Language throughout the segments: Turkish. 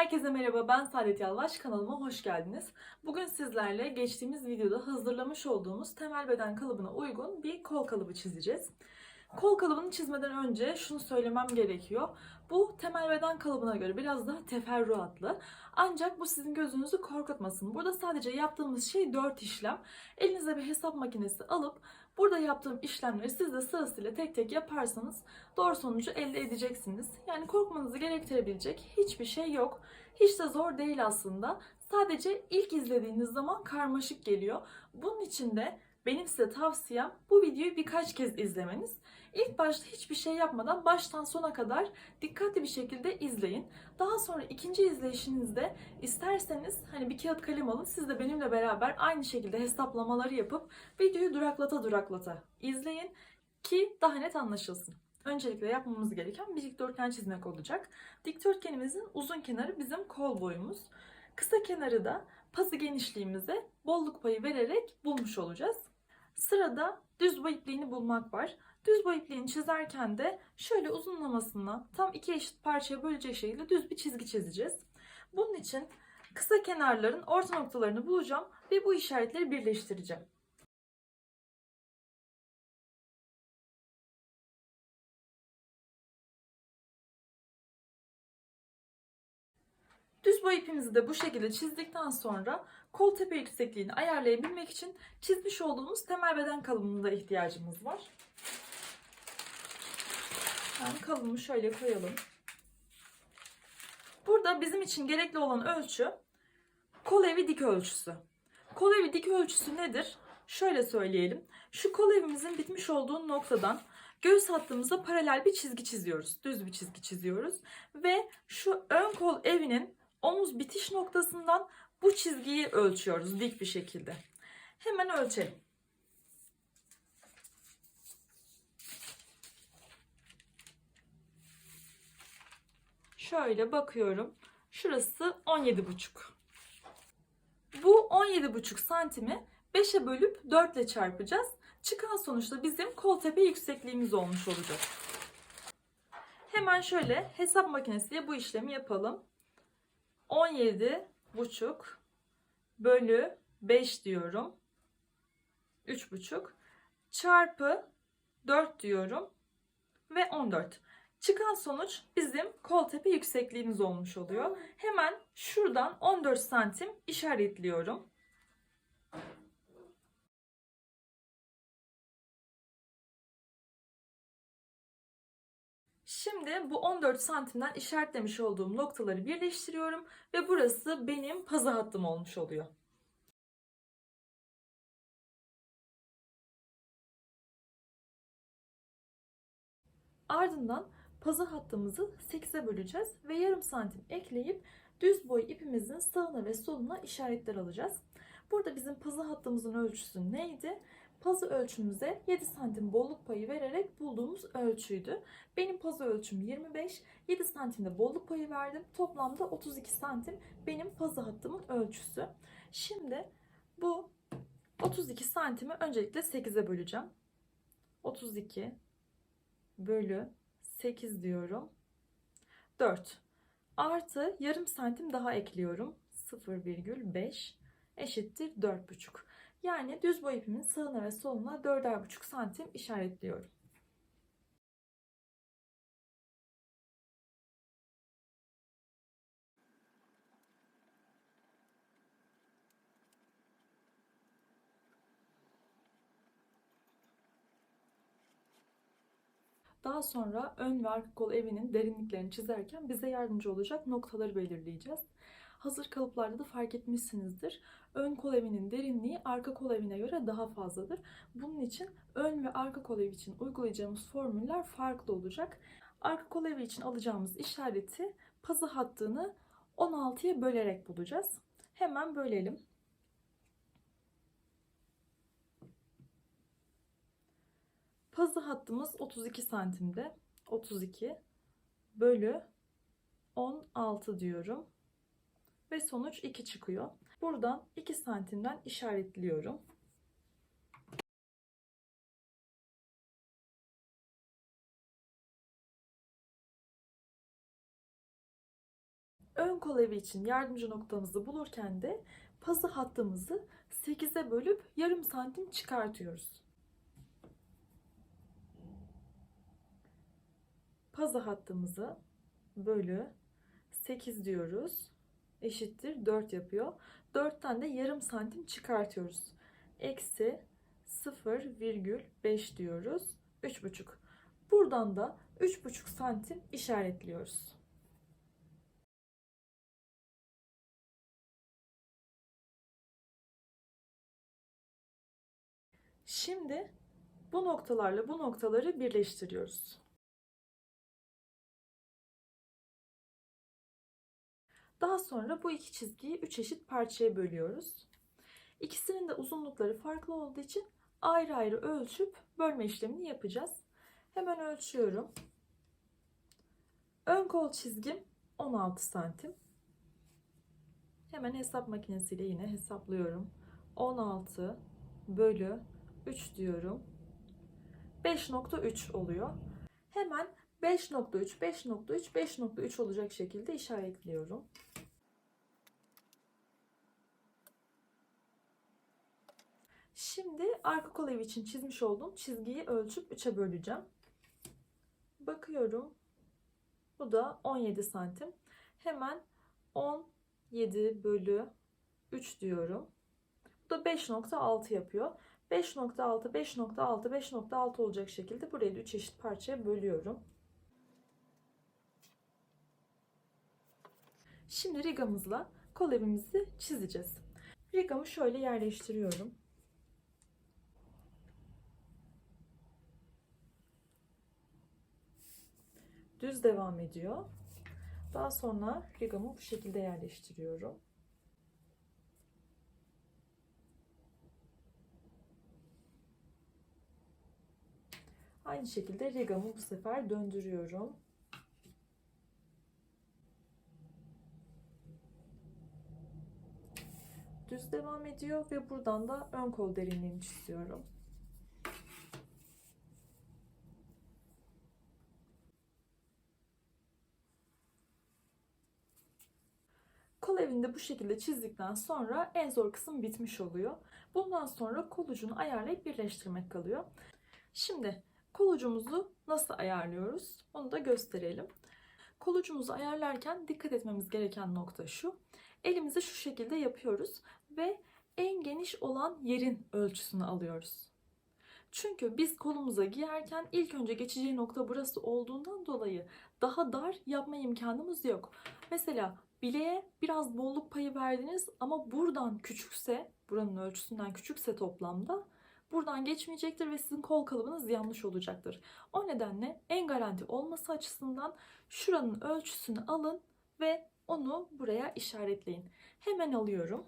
Herkese merhaba ben Saadet Yalvaç kanalıma hoş geldiniz. Bugün sizlerle geçtiğimiz videoda hazırlamış olduğumuz temel beden kalıbına uygun bir kol kalıbı çizeceğiz. Kol kalıbını çizmeden önce şunu söylemem gerekiyor. Bu temel beden kalıbına göre biraz daha teferruatlı. Ancak bu sizin gözünüzü korkutmasın. Burada sadece yaptığımız şey 4 işlem. Elinize bir hesap makinesi alıp burada yaptığım işlemleri siz de sırasıyla tek tek yaparsanız doğru sonucu elde edeceksiniz. Yani korkmanızı gerektirebilecek hiçbir şey yok. Hiç de zor değil aslında. Sadece ilk izlediğiniz zaman karmaşık geliyor. Bunun için de benim size tavsiyem bu videoyu birkaç kez izlemeniz. İlk başta hiçbir şey yapmadan baştan sona kadar dikkatli bir şekilde izleyin. Daha sonra ikinci izleyişinizde isterseniz hani bir kağıt kalem alın siz de benimle beraber aynı şekilde hesaplamaları yapıp videoyu duraklata duraklata izleyin ki daha net anlaşılsın. Öncelikle yapmamız gereken bir dikdörtgen çizmek olacak. Dikdörtgenimizin uzun kenarı bizim kol boyumuz. Kısa kenarı da pazı genişliğimize bolluk payı vererek bulmuş olacağız. Sırada düz boy ipliğini bulmak var. Düz boy ipliğini çizerken de şöyle uzunlamasına tam iki eşit parçaya bölecek şekilde düz bir çizgi çizeceğiz. Bunun için kısa kenarların orta noktalarını bulacağım ve bu işaretleri birleştireceğim. Düz boy ipimizi de bu şekilde çizdikten sonra kol tepe yüksekliğini ayarlayabilmek için çizmiş olduğumuz temel beden kalıbına ihtiyacımız var. Yani kalıbımı şöyle koyalım. Burada bizim için gerekli olan ölçü kol evi dik ölçüsü. Kol evi dik ölçüsü nedir? Şöyle söyleyelim. Şu kol evimizin bitmiş olduğu noktadan göğüs hattımıza paralel bir çizgi çiziyoruz. Düz bir çizgi çiziyoruz. Ve şu ön kol evinin omuz bitiş noktasından bu çizgiyi ölçüyoruz dik bir şekilde. Hemen ölçelim. Şöyle bakıyorum. Şurası 17,5. Bu 17,5 santimi 5'e bölüp 4 ile çarpacağız. Çıkan sonuçta bizim kol tepe yüksekliğimiz olmuş olacak. Hemen şöyle hesap makinesiyle bu işlemi yapalım. 17 buçuk bölü 5 diyorum. 3 buçuk çarpı 4 diyorum ve 14. Çıkan sonuç bizim kol tepe yüksekliğimiz olmuş oluyor. Hemen şuradan 14 santim işaretliyorum. Şimdi bu 14 santimden işaretlemiş olduğum noktaları birleştiriyorum ve burası benim pazı hattım olmuş oluyor. Ardından pazı hattımızı 8'e böleceğiz ve yarım santim ekleyip düz boy ipimizin sağına ve soluna işaretler alacağız. Burada bizim pazı hattımızın ölçüsü neydi? Pazı ölçümüze 7 santim bolluk payı vererek bulduğumuz ölçüydü. Benim pazı ölçüm 25, 7 santimde bolluk payı verdim. Toplamda 32 santim benim pazı hattımın ölçüsü. Şimdi bu 32 santimi öncelikle 8'e böleceğim. 32 bölü 8 diyorum. 4 artı yarım santim daha ekliyorum. 0,5 eşittir 4,5. Yani düz boy ipimin sağına ve soluna 4,5 santim işaretliyorum. Daha sonra ön ve arka kol evinin derinliklerini çizerken bize yardımcı olacak noktaları belirleyeceğiz. Hazır kalıplarda da fark etmişsinizdir. Ön kol evinin derinliği arka kol evine göre daha fazladır. Bunun için ön ve arka kol evi için uygulayacağımız formüller farklı olacak. Arka kol evi için alacağımız işareti pazı hattını 16'ya bölerek bulacağız. Hemen bölelim. Pazı hattımız 32 santimde. 32 bölü 16 diyorum. Ve sonuç 2 çıkıyor. Buradan 2 santimden işaretliyorum. ön kol evi için yardımcı noktamızı bulurken de pazı hattımızı 8'e bölüp yarım santim çıkartıyoruz. Pazı hattımızı bölü 8 diyoruz. Eşittir 4 yapıyor. 4'ten de yarım santim çıkartıyoruz. Eksi 0,5 diyoruz. 3,5. Buradan da 3,5 santim işaretliyoruz. Şimdi bu noktalarla bu noktaları birleştiriyoruz. Daha sonra bu iki çizgiyi üç eşit parçaya bölüyoruz. İkisinin de uzunlukları farklı olduğu için ayrı ayrı ölçüp bölme işlemini yapacağız. Hemen ölçüyorum. Ön kol çizgim 16 santim. Hemen hesap makinesiyle yine hesaplıyorum. 16 bölü 3 diyorum. 5.3 oluyor. Hemen 5.3, 5.3, 5.3 olacak şekilde işaretliyorum. Şimdi arka kol evi için çizmiş olduğum çizgiyi ölçüp 3'e böleceğim. Bakıyorum. Bu da 17 santim. Hemen 17 bölü 3 diyorum. Bu da 5.6 yapıyor. 5.6, 5.6, 5.6 olacak şekilde burayı da 3 eşit parçaya bölüyorum. Şimdi rigamızla kol evimizi çizeceğiz. Rigamı şöyle yerleştiriyorum. Düz devam ediyor. Daha sonra rigamı bu şekilde yerleştiriyorum. Aynı şekilde rigamı bu sefer döndürüyorum. Düz devam ediyor ve buradan da ön kol derinliğini çiziyorum. Kol evinde bu şekilde çizdikten sonra en zor kısım bitmiş oluyor. Bundan sonra kol ucunu ayarlayıp birleştirmek kalıyor. Şimdi kol ucumuzu nasıl ayarlıyoruz? Onu da gösterelim. Kol ucumuzu ayarlarken dikkat etmemiz gereken nokta şu. Elimizi şu şekilde yapıyoruz ve en geniş olan yerin ölçüsünü alıyoruz. Çünkü biz kolumuza giyerken ilk önce geçeceği nokta burası olduğundan dolayı daha dar yapma imkanımız yok. Mesela bileğe biraz bolluk payı verdiniz ama buradan küçükse, buranın ölçüsünden küçükse toplamda buradan geçmeyecektir ve sizin kol kalıbınız yanlış olacaktır. O nedenle en garanti olması açısından şuranın ölçüsünü alın ve onu buraya işaretleyin. Hemen alıyorum.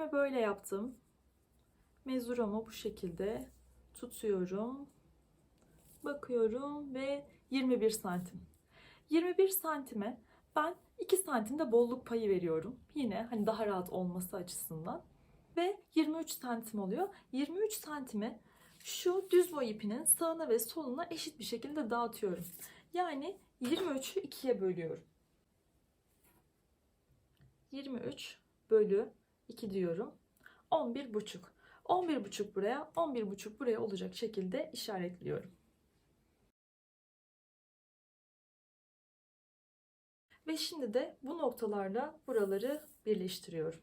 Elimi böyle yaptım. Mezuramı bu şekilde tutuyorum. Bakıyorum ve 21 santim. 21 santime ben 2 santimde bolluk payı veriyorum. Yine hani daha rahat olması açısından. Ve 23 santim oluyor. 23 santime şu düz boy ipinin sağına ve soluna eşit bir şekilde dağıtıyorum. Yani 23'ü 2'ye bölüyorum. 23 bölü 2 diyorum. 11 buçuk. 11 buçuk buraya, 11 buçuk buraya olacak şekilde işaretliyorum. Ve şimdi de bu noktalarla buraları birleştiriyorum.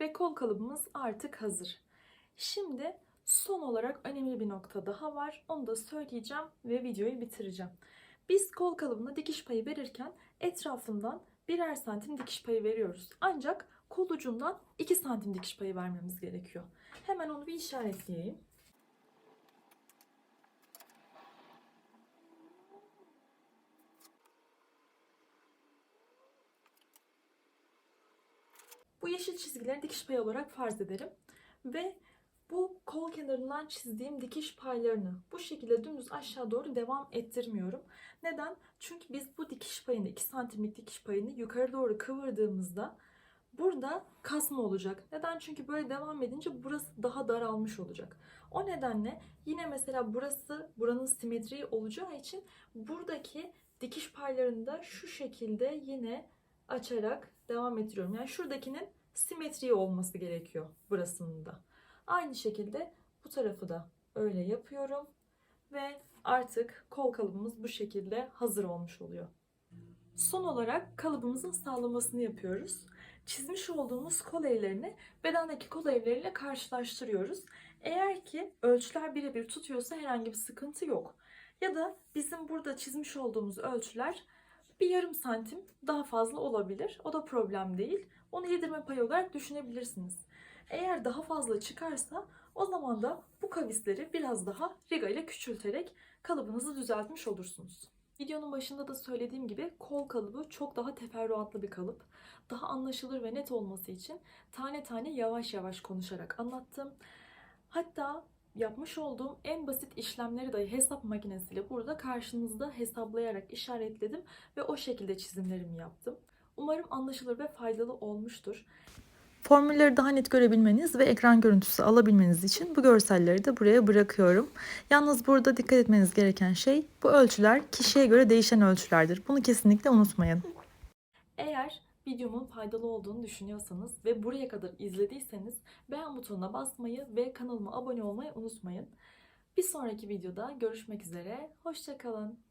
Ve kol kalıbımız artık hazır. Şimdi son olarak önemli bir nokta daha var. Onu da söyleyeceğim ve videoyu bitireceğim. Biz kol kalıbına dikiş payı verirken etrafından birer santim dikiş payı veriyoruz. Ancak kol ucundan 2 santim dikiş payı vermemiz gerekiyor. Hemen onu bir işaretleyeyim. Bu yeşil çizgileri dikiş payı olarak farz ederim. Ve bu kol kenarından çizdiğim dikiş paylarını bu şekilde dümdüz aşağı doğru devam ettirmiyorum. Neden? Çünkü biz bu dikiş payını 2 santimlik dikiş payını yukarı doğru kıvırdığımızda burada kasma olacak. Neden? Çünkü böyle devam edince burası daha daralmış olacak. O nedenle yine mesela burası buranın simetriği olacağı için buradaki dikiş paylarını da şu şekilde yine açarak devam ettiriyorum. Yani şuradakinin simetriği olması gerekiyor burasının da. Aynı şekilde bu tarafı da öyle yapıyorum ve artık kol kalıbımız bu şekilde hazır olmuş oluyor. Son olarak kalıbımızın sağlamasını yapıyoruz. Çizmiş olduğumuz kol evlerini bedendeki kol evleriyle karşılaştırıyoruz. Eğer ki ölçüler birebir tutuyorsa herhangi bir sıkıntı yok. Ya da bizim burada çizmiş olduğumuz ölçüler bir yarım santim daha fazla olabilir. O da problem değil. Onu yedirme payı olarak düşünebilirsiniz. Eğer daha fazla çıkarsa o zaman da bu kavisleri biraz daha riga ile küçülterek kalıbınızı düzeltmiş olursunuz. Videonun başında da söylediğim gibi kol kalıbı çok daha teferruatlı bir kalıp. Daha anlaşılır ve net olması için tane tane yavaş yavaş konuşarak anlattım. Hatta yapmış olduğum en basit işlemleri dahi hesap makinesiyle burada karşınızda hesaplayarak işaretledim ve o şekilde çizimlerimi yaptım. Umarım anlaşılır ve faydalı olmuştur. Formülleri daha net görebilmeniz ve ekran görüntüsü alabilmeniz için bu görselleri de buraya bırakıyorum. Yalnız burada dikkat etmeniz gereken şey bu ölçüler kişiye göre değişen ölçülerdir. Bunu kesinlikle unutmayın. Eğer videomun faydalı olduğunu düşünüyorsanız ve buraya kadar izlediyseniz beğen butonuna basmayı ve kanalıma abone olmayı unutmayın. Bir sonraki videoda görüşmek üzere. Hoşçakalın.